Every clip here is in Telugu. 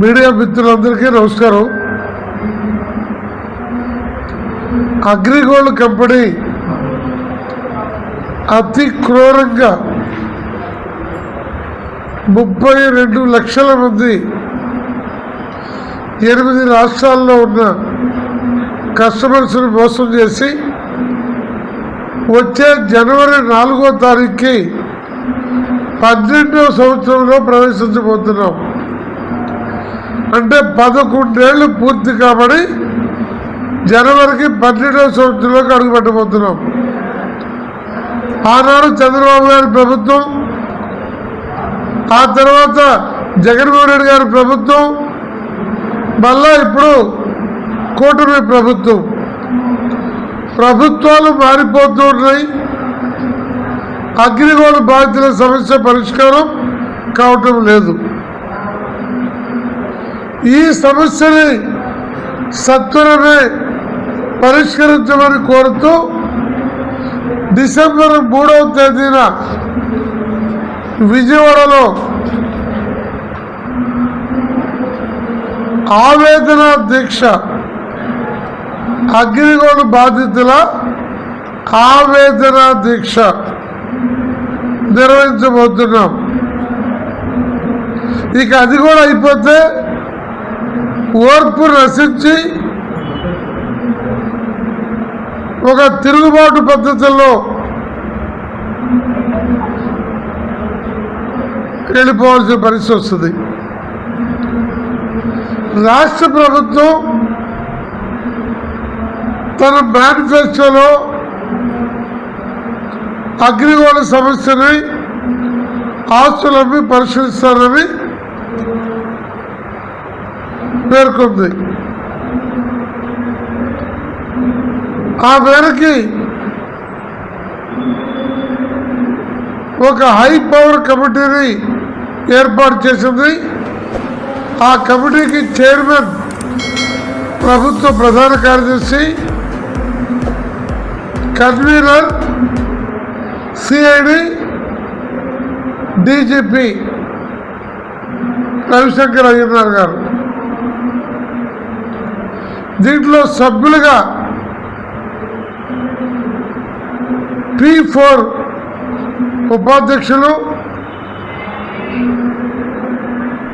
మీడియా మిత్రులందరికీ నమస్కారం. అగ్రిగోల్డ్ కంపెనీ అతి క్రూరంగా ముప్పై రెండు లక్షల మంది ఎనిమిది రాష్ట్రాల్లో ఉన్న కస్టమర్స్ని మోసం చేసి వచ్చే జనవరి నాలుగో తారీఖుకి పన్నెండవ సంవత్సరంలో ప్రవేశించబోతున్నాం. అంటే పదకొండేళ్ళు పూర్తి కాబట్టి జనవరికి పన్నెండవ సంవత్సరంలోకి అడుగు పెట్టబోతున్నాం ఆనాడు చంద్రబాబు గారి ప్రభుత్వం ఆ తర్వాత జగన్మోహన్ రెడ్డి గారి ప్రభుత్వం మళ్ళా ఇప్పుడు కూటమి ప్రభుత్వం. ప్రభుత్వాలు మారిపోతూ ఉన్నాయి. అగ్నిగోళ బాధితుల సమస్య పరిష్కారం కావటం లేదు. ఈ సమస్యని సత్వరమే పరిష్కరించమని కోరుతూ డిసెంబర్ మూడవ తేదీన విజయవాడలో ఆవేదన దీక్ష అగ్నిగోళ బాధితుల ఆవేదన దీక్ష నిర్వహించబోతున్నాం. ఇక అది కూడా అయిపోతే ఓర్పు నశించి ఒక తిరుగుబాటు పద్ధతుల్లో వెళ్ళిపోవాల్సిన పరిస్థితి వస్తుంది. రాష్ట్ర ప్రభుత్వం తన మేనిఫెస్టోలో అగ్రిగోళ సమస్యని ఆస్తులమ్మి పరిశీలిస్తారని పేర్కొంది ఆ మేరకి ఒక హై పవర్ కమిటీని ఏర్పాటు చేసింది. ఆ కమిటీకి చైర్మన్ ప్రభుత్వ ప్రధాన కార్యదర్శి convener CID DGP Ravishankar Ayyannar గారు. దీంట్లో సభ్యులుగా పి ఫోర్ ఉపాధ్యక్షులు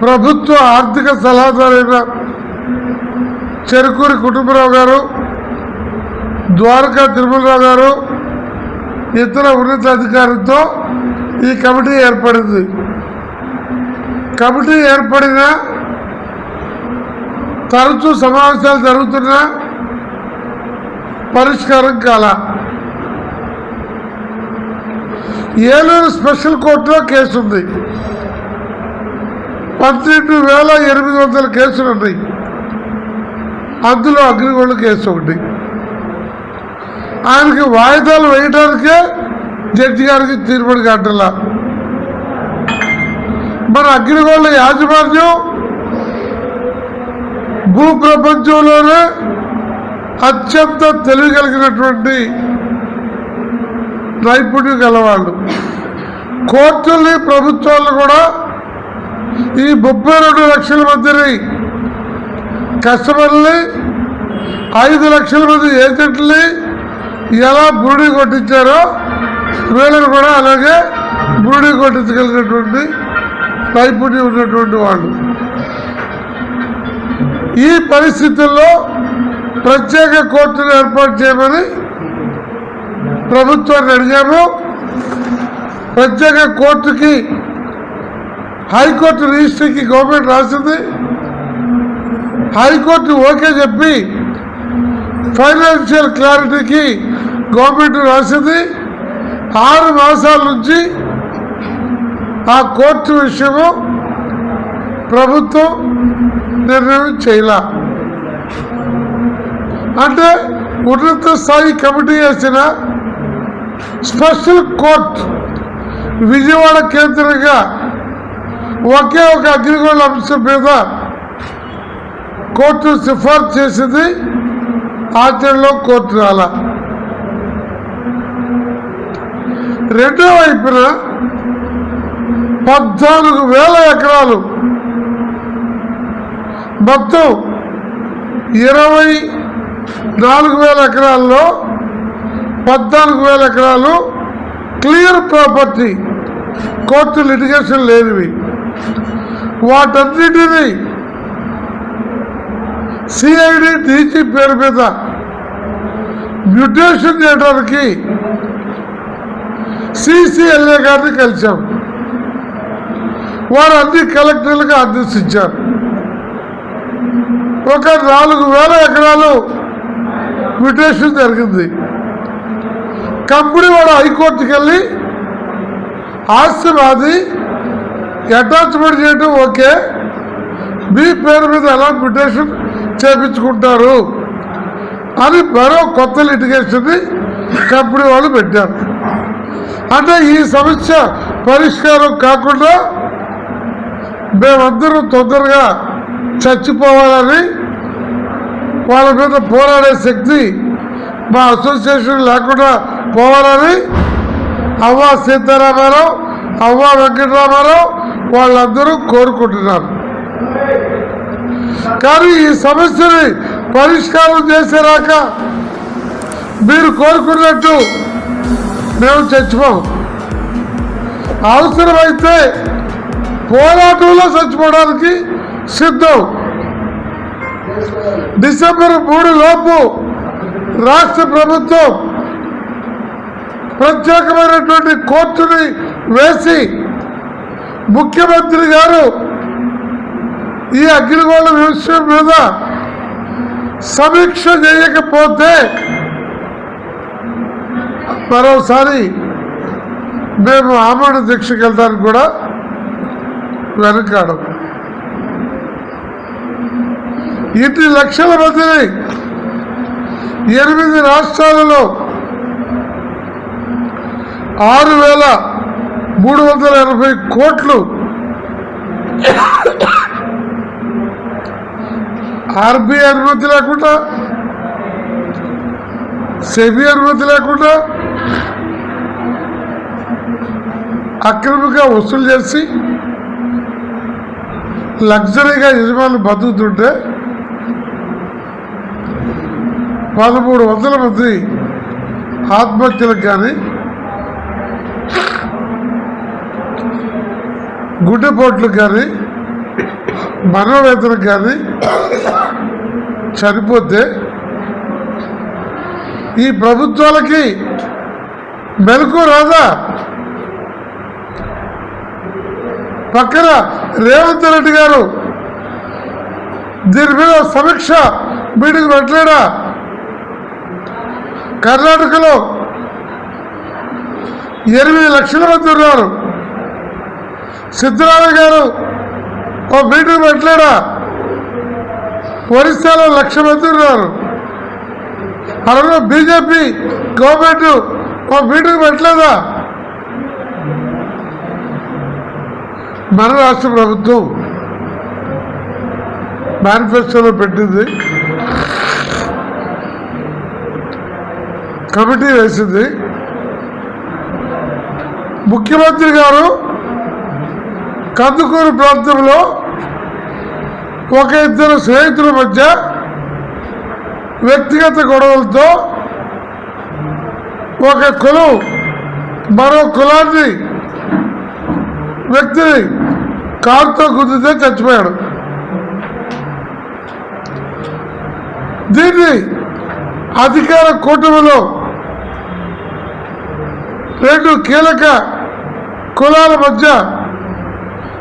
ప్రభుత్వ ఆర్థిక సలహాదారైన చెరుకూరి కుటుంబరావు గారు ద్వారకా తిరుమలరావు గారు ఇతర ఉన్నతాధికారులతో ఈ కమిటీ ఏర్పడింది. కమిటీ ఏర్పడిన తరచూ సమావేశాలు జరుగుతున్నా పరిష్కారం కాల. ఏలూరు స్పెషల్ కోర్టులో కేసు ఉంది పన్నెండు వేల ఎనిమిది వందల కేసులు ఉన్నాయి అందులో అగ్నిగోళ కేసు ఒకటి. ఆయనకి వాయిదాలు వేయడానికే జడ్జి గారికి తీర్మానం కట్టలా. మన అగ్నిగోళ యాజమాన్యం భూ ప్రపంచంలోనే అత్యంత తెలివి కలిగినటువంటి నైపుణ్యం గలవాళ్ళు. కోర్టుల్ని ప్రభుత్వాలు కూడా ఈ ముప్పై రెండు లక్షల మందిని కస్టమర్ని ఐదు లక్షల మంది ఏజెంట్ని ఎలా బురుడి కొట్టించారో వీళ్ళని కూడా అలాగే బురుడి కొట్టించగలిగినటువంటి నైపుణ్యం ఉన్నటువంటి వాళ్ళు. ఈ పరిస్థితుల్లో ప్రత్యేక కోర్టును ఏర్పాటు చేయమని ప్రభుత్వాన్ని అడిగాము. ప్రత్యేక కోర్టుకి హైకోర్టు రిజిస్ట్రీకి గవర్నమెంట్ రాసింది. హైకోర్టు ఓకే చెప్పి ఫైనాన్షియల్ క్లారిటీకి గవర్నమెంట్ రాసింది. ఆరు మాసాల నుంచి ఆ కోర్టు విషయము ప్రభుత్వం నిర్ణయం చేయలా. అంటే ఉన్నత స్థాయి కమిటీ వేసిన స్పెషల్ కోర్ట్ విజయవాడ కేంద్రంగా ఒకే ఒక అగ్నిగోళ అంశం మీద కోర్టు సిఫార్సు చేసింది. ఆచరణలో కోర్టు రాల. రెండో వైపున పద్నాలుగు వేల ఎకరాలు మొత్తం ఇరవై నాలుగు వేల ఎకరాల్లో పద్నాలుగు వేల ఎకరాలు క్లియర్ ప్రాపర్టీ కోర్టు లిటిగేషన్ లేనివి. వాటన్నిటినీ సిఐడి డీజీ పేరు మీద మ్యూటేషన్ చేయడానికి సిసిఎల్ఏ గారిని కలిశాం. వారు అన్ని కలెక్టర్లకు ఆదేశించారు ఒక నాలుగు వేల ఎకరాలు మ్యూటేషన్ జరిగింది. కంపెనీ వాడు హైకోర్టుకి వెళ్ళి ఆస్తివాది అటాచ్మెంట్ చేయడం ఓకే. మీ పేరు మీద ఎలా మ్యూటేషన్ చేపించుకుంటారు అని మరో కొత్త లిటిగేషన్ని కంపెనీ వాళ్ళు పెట్టారు. అంటే ఈ సమస్య పరిష్కారం కాకుండా మేమందరం తొందరగా చచ్చిపోవాలని వాళ్ళ మీద పోరాడే శక్తి మా అసోసియేషన్ లేకుండా పోవాలని అవ్వ సీతారామారావు అవ్వ వెంకటరామారావు వాళ్ళందరూ కోరుకుంటున్నారు. కానీ ఈ సమస్యని పరిష్కారం చేసేరాక మీరు కోరుకున్నట్టు మేము చచ్చిపోం అవసరమైతే పోరాటంలో చచ్చిపోవడానికి సిద్ధం. డిసెంబర్ మూడు లోపు రాష్ట్ర ప్రభుత్వం ప్రత్యేకమైనటువంటి కోర్టుని వేసి ముఖ్యమంత్రి గారు ఈ అగ్నిగోళ విషయం మీద సమీక్ష చేయకపోతే మరోసారి మేము ఆమరణ దీక్షకి కూడా వెనకాడం ఇన్ని లక్షల మందిని ఎనిమిది రాష్ట్రాలలో ఆరు వేల మూడు వందల ఎనభై కోట్లు ఆర్బీఐ అనుమతి లేకుండా సెబీ అనుమతి లేకుండా అక్రమంగా వసూలు చేసి లగ్జరీగా యజమానులు బతుకుతుంటే పదమూడు వందల మంది ఆత్మహత్యలకు కానీ గుండెపోట్లకు కానీ మనోవేదనకు కానీ చనిపోతే ఈ ప్రభుత్వాలకి మెలకు రాదా? పక్కన రేవంత్ రెడ్డి గారు దీని మీద సమీక్ష మీటింగ్ పెట్టలేడా? కర్ణాటకలో ఎనిమిది లక్షల మంది ఉన్నారు. సిద్ధరామయ్య గారు ఓ మీటింగ్ పెట్టలేడా? ఒరిస్సాలో లక్ష మంది ఉన్నారు. అలాగే బీజేపీ గవర్నమెంట్ ఓ మీటింగ్ పెట్టలేదా? మన రాష్ట్ర ప్రభుత్వం మేనిఫెస్టోలో పెట్టింది. కమిటీ వేసింది. ముఖ్యమంత్రి గారు కందుకూరు ప్రాంతంలో ఒక ఇద్దరు స్నేహితుల మధ్య వ్యక్తిగత గొడవలతో ఒక కులం మరో కులాన్ని వ్యక్తిని కారుతో గుద్దితే చచ్చిపోయాడు. దీన్ని అధికార కూటమిలో రెండు కీలక కులాల మధ్య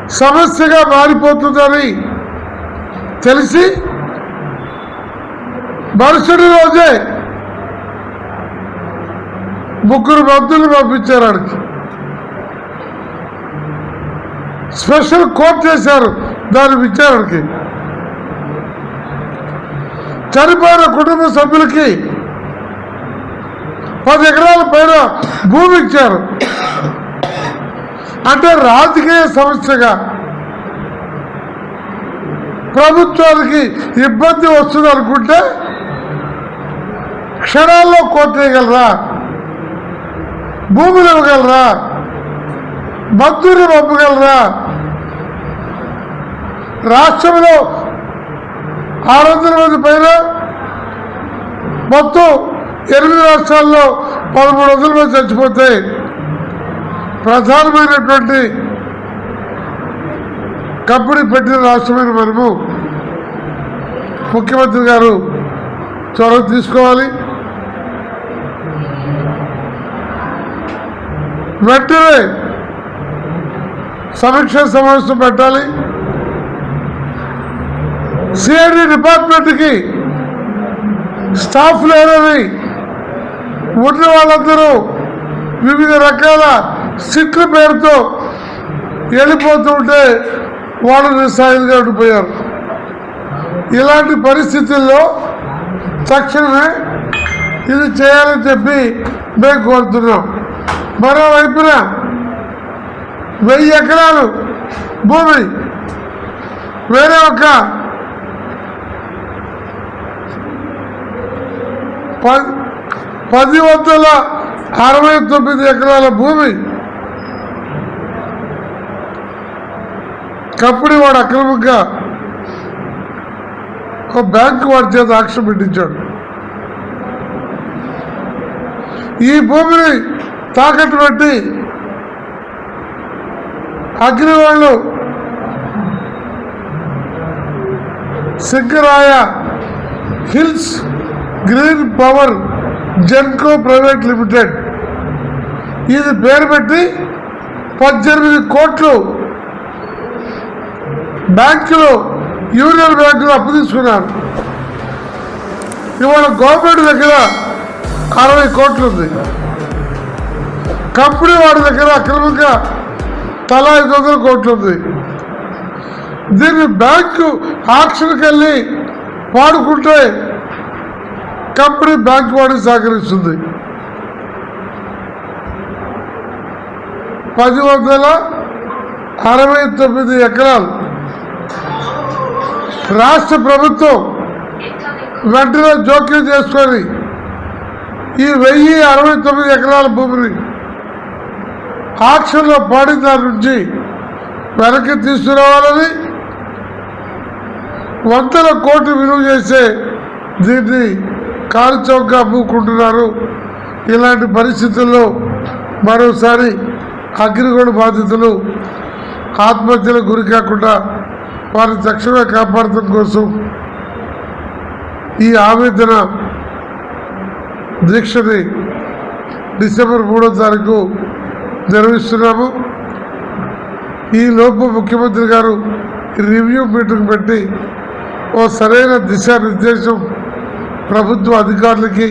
సమస్యగా మారిపోతుందని తెలిసి మరుసటి రోజే ముగ్గురు మంత్రులు పంపించారు ఆడికి. స్పెషల్ కోర్టు చేశారు దాని విచారణకి. చనిపోయిన కుటుంబ సభ్యులకి పది ఎకరాల పైన భూమి ఇచ్చారు. అంటే రాజకీయ సమస్యగా ప్రభుత్వానికి ఇబ్బంది వస్తుంది అనుకుంటే క్షణాల్లో కోర్టు వేయగలరా భూములు ఇవ్వగలరా? మంత్రులు పంపగలరా? రాష్ట్రంలో ఆరు వందల మంది పైన మొత్తం ఎనిమిది రాష్ట్రాల్లో పదమూడు వందల మంది చచ్చిపోతే ప్రధానమైనటువంటి కంపెనీ పెట్టిన రాష్ట్రమైన మనము ముఖ్యమంత్రి గారు చొరవ తీసుకోవాలి. వెంటనే సమీక్ష సమావేశం పెట్టాలి. సిఐడి డిపార్ట్మెంట్కి స్టాఫ్ లేరని ఉన్న వాళ్ళందరూ వివిధ రకాల సిట్ల పేరుతో వెళ్ళిపోతుంటే వాళ్ళు నిస్సాయులుగా ఉండిపోయారు. ఇలాంటి పరిస్థితుల్లో తక్షణమే ఇది చేయాలని చెప్పి మేము కోరుతున్నాం. మరోవైపున వెయ్యి ఎకరాలు భూమి వేరే ఒక ప- పది వందల అరవై తొమ్మిది ఎకరాల భూమి కంపెనీ వాడు అక్రమంగా ఒక బ్యాంకు వాడి చేత ఆక్షన్ పెట్టించాడు. ఈ భూమిని తాకట్టు పెట్టి అగ్ని వాళ్ళు Singaraya hills green power Genco private limited ఇది పేరు పెట్టి పద్దెనిమిది కోట్లు బ్యాంకులో యూనియన్ బ్యాంకులో అప్పు తీసుకున్నారు. ఇవాళ గవర్నమెంట్ దగ్గర అరవై కోట్లు ఉంది కంపెనీ వాడి దగ్గర అక్రమంగా తలా ఐదు వందల కోట్లు ఉంది దీన్ని బ్యాంకు ఆక్షన్కి వెళ్ళి వాడుకుంటే కంపెనీ బ్యాంక్ వాడికి సహకరిస్తుంది పది వందల అరవై తొమ్మిది ఎకరాలు. రాష్ట్ర ప్రభుత్వం వెంటనే జోక్యం చేసుకొని ఈ వెయ్యి అరవై తొమ్మిది ఎకరాల భూమిని ఆక్షన్లో పాడిన దాని నుంచి వెనక్కి తీసుకురావాలని వందల కోట్లు విలువ చేసే దీన్ని కారు పూకుంటున్నారు ఇలాంటి పరిస్థితుల్లో మరోసారి అగ్నిగోళ బాధితులు ఆత్మహత్యలకు గురి కాకుండా వారిని తక్షణమే కాపాడటం కోసం ఈ ఆవేదన దీక్షని డిసెంబర్ మూడో తారీఖు నిర్వహిస్తున్నాము. ఈ లోపు ముఖ్యమంత్రి గారు రివ్యూ మీటింగ్ పెట్టి ఓ సరైన దిశానిర్దేశం ప్రభుత్వ అధికారులకి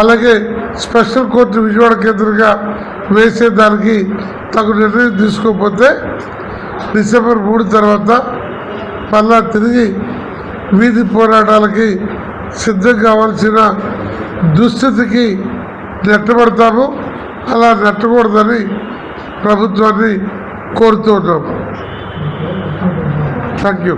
అలాగే స్పెషల్ కోర్టు విజయవాడ కేంద్రంగా వేసేదానికి తగు నిర్ణయం తీసుకోకపోతే డిసెంబర్ మూడు తర్వాత మళ్ళా తిరిగి వీధి పోరాటాలకి సిద్ధం కావాల్సిన దుస్థితికి నెట్టబడతాము. అలా నెట్టకూడదని ప్రభుత్వాన్ని కోరుతూ ఉన్నాము. Thank you